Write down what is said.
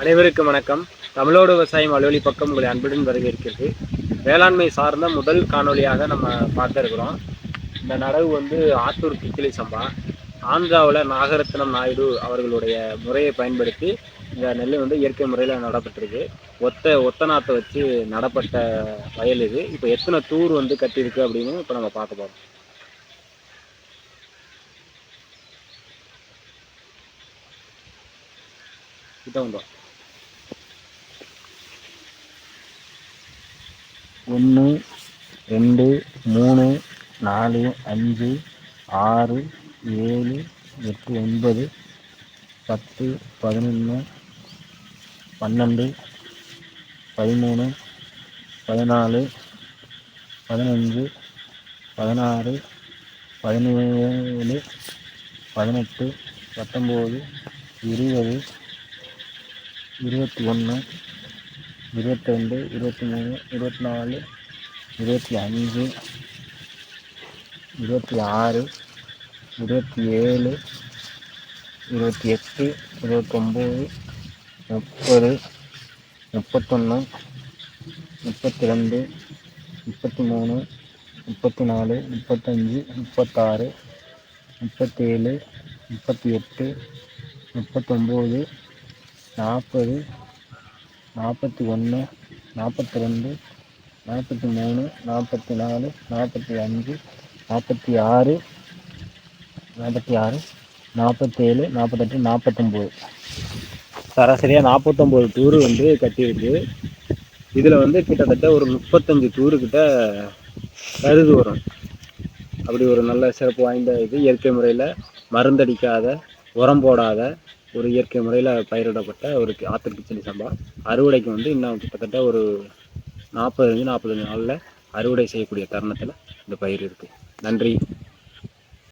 அனைவருக்கும் வணக்கம். தமிழோடு விவசாயம் அலுவலி பக்கம் உங்களை அன்புடன் வரவேற்கிறது. வேளாண்மை சார்ந்த முதல் காணொளியாக நம்ம பார்க்க இருக்கிறோம் இந்த நடவு வந்து ஆத்தூர் கிக்கிலி சம்பா. ஆந்திராவில் நாகரத்னம் நாயுடு அவர்களுடைய முறையை பயன்படுத்தி இந்த நெல் வந்து இயற்கை முறையில் நடப்பட்டிருக்கு. ஒத்த ஒத்த நாத்தை வச்சு நடப்பட்ட வயல் இது. இப்போ எத்தனை தூர் வந்து கட்டியிருக்கு அப்படின்னு இப்போ நம்ம பார்க்க போகிறோம் இதான் வந்தோம் ஒன்று ரெண்டு மூணு நாலு அஞ்சு ஆறு ஏழு எட்டு ஒன்பது பத்து பதினொன்று பன்னெண்டு பதிமூணு பதினாலு பதினஞ்சு பதினாறு பதினேழு பதினெட்டு பத்தொம்போது இருபது இருபத்தி ஒன்று இருபத்தி ரெண்டு இருபத்தி மூணு இருபத்தி நாலு இருபத்தி அஞ்சு இருபத்தி ஆறு இருபத்தி ஏழு இருபத்தி எட்டு இருபத்தொம்போது முப்பது முப்பத்தொன்று முப்பத்தி ரெண்டு முப்பத்தி மூணு முப்பத்தி நாலு முப்பத்தஞ்சு முப்பத்தாறு முப்பத்தேழு முப்பத்தி எட்டு முப்பத்தொம்போது நாற்பது நாற்பத்தி ஒன்று நாற்பத்தி ரெண்டு நாற்பத்தி மூணு நாற்பத்தி நாலு நாற்பத்தி அஞ்சு நாற்பத்தி ஆறு நாற்பத்தி ஆறு நாற்பத்தேழு நாற்பத்தெட்டு நாற்பத்தொம்போது. சராசரியாக நாற்பத்தொம்போது டூரு வந்து கட்டியிருக்கு. இதில் வந்து கிட்டத்தட்ட ஒரு முப்பத்தஞ்சு டூருக்கிட்ட கருது வரும். அப்படி ஒரு நல்ல சிறப்பு வாய்ந்த இது. இயற்கை முறையில் மருந்தடிக்காத உரம் போடாத ஒரு இயற்கை முறையில் பயிரிடப்பட்ட ஒரு ஆத்தர் கிச்சடி சம்பா. அறுவடைக்கு வந்து இன்னும் கிட்டத்தட்ட ஒரு நாற்பதுலேருந்து நாற்பத்தஞ்சு நாளில் அறுவடை செய்யக்கூடிய தருணத்தில் இந்த பயிர் இருக்குது நன்றி.